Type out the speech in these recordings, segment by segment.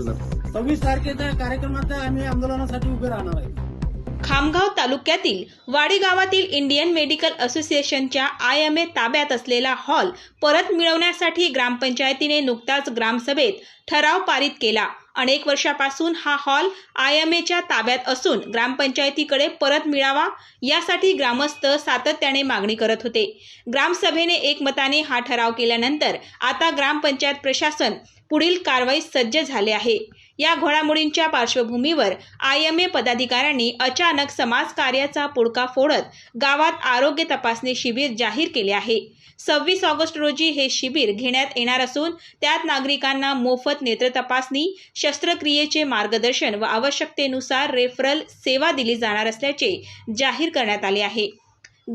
सव्वीस तारखेच्या कार्यक्रमात आम्ही आंदोलनासाठी उभे राहणार आहे. खामगाव तालुक्यातील वाडी गावातील इंडियन मेडिकल असोसिएशनच्या आय एम ए ताब्यात असलेला हॉल परत मिळवण्यासाठी ग्रामपंचायतीने नुकताच ग्रामसभेत ठराव पारित केला. अनेक वर्षापासून हा हॉल आय एम एच्या ताब्यात असून ग्रामपंचायतीकडे परत मिळावा यासाठी ग्रामस्थ सातत्याने मागणी करत होते. ग्रामसभेने एकमताने हा ठराव केल्यानंतर आता ग्रामपंचायत प्रशासन पुढील कारवाई सज्ज झाले आहे. या घडामोडींच्या पार्श्वभूमीवर आय एम ए पदाधिकाऱ्यांनी अचानक समाज कार्याचा पुडका फोडत गावात आरोग्य तपासणी शिबिर जाहीर केले आहे. सव्वीस ऑगस्ट रोजी हे शिबिर घेण्यात येणार असून त्यात नागरिकांना मोफत नेत्र तपासणी शस्त्रक्रियेचे मार्गदर्शन व आवश्यकतेनुसार रेफरल सेवा दिली जाणार असल्याचे जाहीर करण्यात आले आहे.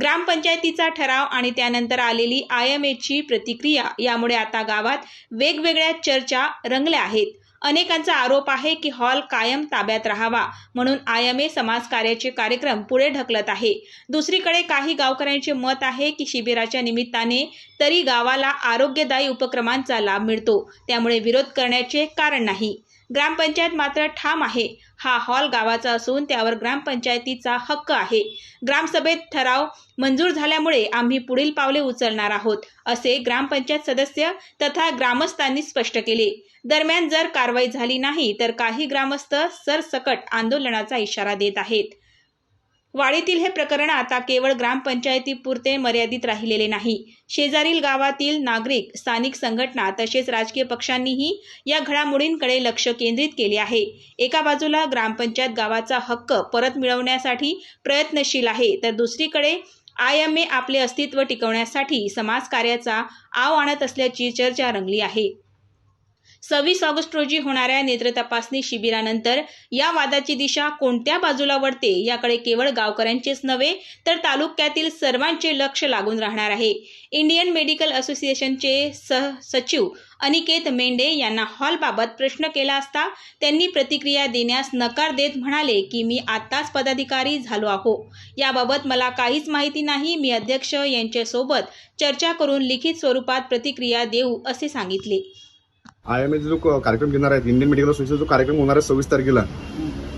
ग्रामपंचायतीचा ठराव आणि त्यानंतर आलेली आय एम एची प्रतिक्रिया यामुळे आता गावात वेगवेगळ्या चर्चा रंगल्या आहेत. अनेकांचा आरोप आहे की हॉल कायम ताब्यात राहावा म्हणून आय एम ए समाज कार्याचे कार्यक्रम पुढे ढकलत आहे. दुसरीकडे काही गावकऱ्यांचे मत आहे की शिबिराच्या निमित्ताने तरी गावाला आरोग्यदायी उपक्रमांचा लाभ मिळतो. त्यामुळे विरोध करण्याचे कारण नाही. ग्रामपंचायत मात्र ठाम आहे. हा हॉल गावाचा असून त्यावर ग्रामपंचायतीचा हक्क आहे. ग्रामसभेत ठराव मंजूर झाल्यामुळे आम्ही पुढील पावले उचलणार आहोत असे ग्रामपंचायत सदस्य तथा ग्रामस्थांनी स्पष्ट केले. दरम्यान जर कारवाई झाली नाही तर काही ग्रामस्थ सरसकट आंदोलनाचा इशारा देत आहेत. वाडीतील हे प्रकरण आता केवळ ग्रामपंचायतीपुरते मर्यादित राहिलेले नाही. शेजारील गावातील नागरिक स्थानिक संघटना तसेच राजकीय पक्षांनीही या घडामोडींकडे लक्ष केंद्रित केले आहे. एका बाजूला ग्रामपंचायत गावाचा हक्क परत मिळवण्यासाठी प्रयत्नशील आहे तर दुसरीकडे आय एम ए आपले अस्तित्व टिकवण्यासाठी समाजकार्याचा आव आणत असल्याची चर्चा रंगली आहे. सव्वीस ऑगस्ट रोजी होणाऱ्या नेत्र तपासणी शिबिरानंतर या वादाची दिशा कोणत्या बाजूला वळते याकडे केवळ गावकऱ्यांचेच नव्हे तर तालुक्यातील सर्वांचे लक्ष लागून राहणार आहे. इंडियन मेडिकल असोसिएशनचे सह सचिव अनिकेत मेंढे यांना हॉलबाबत प्रश्न केला असता त्यांनी प्रतिक्रिया देण्यास नकार देत म्हणाले की मी आत्ताच पदाधिकारी झालो आहो. याबाबत मला काहीच माहिती नाही. मी अध्यक्ष यांच्यासोबत चर्चा करून लिखित स्वरूपात प्रतिक्रिया देऊ असे सांगितले. आय एम जो कार्यक्रम घेणार आहेत इंडियन मेडिकल असोसिएशन जो कार्यक्रम होणार आहे सव्वीस तारखेला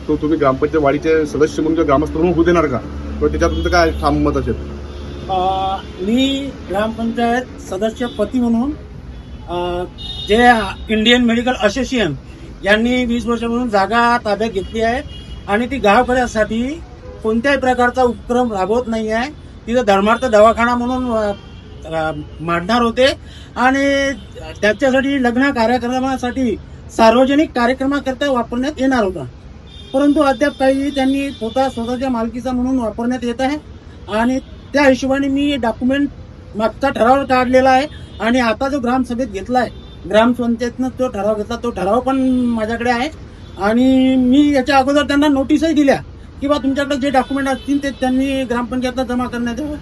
तो तुम्ही ग्रामपंचायत वाडीचे सदस्य म्हणून किंवा ग्रामस्थ म्हणून होऊ देणार का? किंवा त्याच्यात तुमचं काय ठाम मत असेल? मी ग्रामपंचायत सदस्य पती म्हणून जे इंडियन मेडिकल असोसिएशन यांनी वीस वर्षापासून जागा ताब्यात घेतली आहे आणि ती गावकऱ्यासाठी कोणत्याही प्रकारचा उपक्रम राबवत नाही आहे तिथं धर्मार्थ दवाखाना म्हणून मांडणार होते. आणि त्याच्यासाठी लग्न कार्यक्रमासाठी सार्वजनिक कार्यक्रमाकरता वापरण्यात येणार होता. परंतु अद्याप काही त्यांनी स्वतः स्वतःच्या मालकीचा म्हणून वापरण्यात येत आहे. आणि त्या हिशोबाने मी डॉक्युमेंट मागचा ठराव काढलेला आहे. आणि आता जो ग्रामसभेत घेतला आहे ग्रामपंचायतनं तो ठराव घेतला तो ठराव पण माझ्याकडे आहे. आणि मी याच्या अगोदर त्यांना नोटीसही दिल्या किंवा तुमच्याकडे जे डॉक्युमेंट असतील ते त्यांनी ग्रामपंचायतला जमा करण्यात यावं.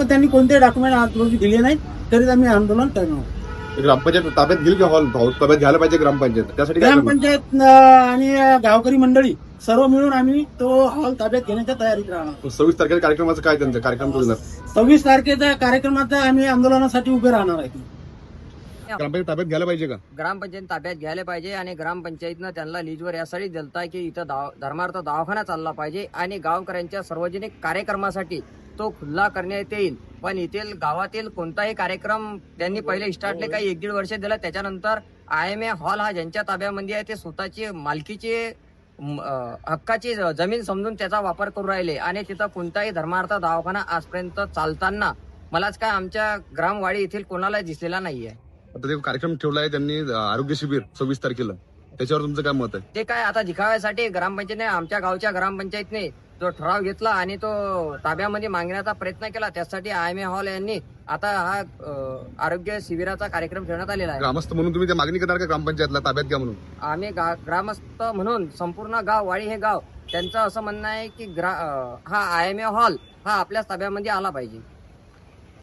पण त्यांनी कोणतेही डॉक्युमेंट आज रोजी दिले नाही तरी आम्ही आंदोलन करणार. ग्रामपंचायत ताब्यात घेईल की हॉल हॉल ताब्यात घ्यायला पाहिजे ग्रामपंचायत? त्यासाठी काय करणार? ग्रामपंचायत अं, आणि गावकरी मंडळी सर्व मिळून आम्ही तो हॉल ताब्यात घेण्याच्या तयारीत राहणार. सव्वीस तारखेला कार्यक्रमाचं काय त्यांचं? कार्यक्रम होणार सव्वीस तारखेच्या कार्यक्रमात आम्ही आंदोलनासाठी उभे राहणार आहे ग्रामपंचायत ताब्यात घ्यायला पाहिजे का? ग्रामपंचायत ताब्यात घ्यायला पाहिजे आणि ग्रामपंचायतनं त्यांना लीजवर यासाठी दिलता की इथं दाव धर्मार्थ दवाखाना चालला पाहिजे आणि गावकऱ्यांच्या सार्वजनिक कार्यक्रमासाठी तो खुल्ला करण्यात येईल. पण येथील गावातील कोणताही कार्यक्रम त्यांनी पहिले स्टार्टले काही एक दीड वर्ष दिला. त्याच्यानंतर आय एम ए हॉल हा ज्यांच्या ताब्यामध्ये आहे ते स्वतःची मालकीचे हक्काची जमीन समजून त्याचा वापर करू राहिले. आणि तिथं कोणताही धर्मार्थ दवाखाना आजपर्यंत चालताना मलाच काय आमच्या ग्रामवाडी येथील कोणाला दिसलेला नाहीये. आता ते कार्यक्रम ठेवला आहे त्यांनी आरोग्य शिबिर सव्वीस तारखेला. त्याच्यावर तुमचं काय मत आहे? ते काय आता दिखाव्यासाठी ग्रामपंचायतने आमच्या गावच्या ग्रामपंचायतने जो ठराव घेतला आणि तो ताब्यामध्ये मागण्याचा प्रयत्न केला त्यासाठी आय एम ए हॉल यांनी आता हा आरोग्य शिबिराचा कार्यक्रम ठेवण्यात आलेला आहे. ग्रामस्थ म्हणून तुम्ही मागणी करणार का ग्रामपंचायतला ताब्यात घ्या म्हणून? आम्ही गा- ग्रामस्थ म्हणून संपूर्ण गाव वाडी हे गाव त्यांचं असं म्हणणं आहे की ग्रा हा आय एम ए हॉल हा आपल्या ताब्यामध्ये आला पाहिजे.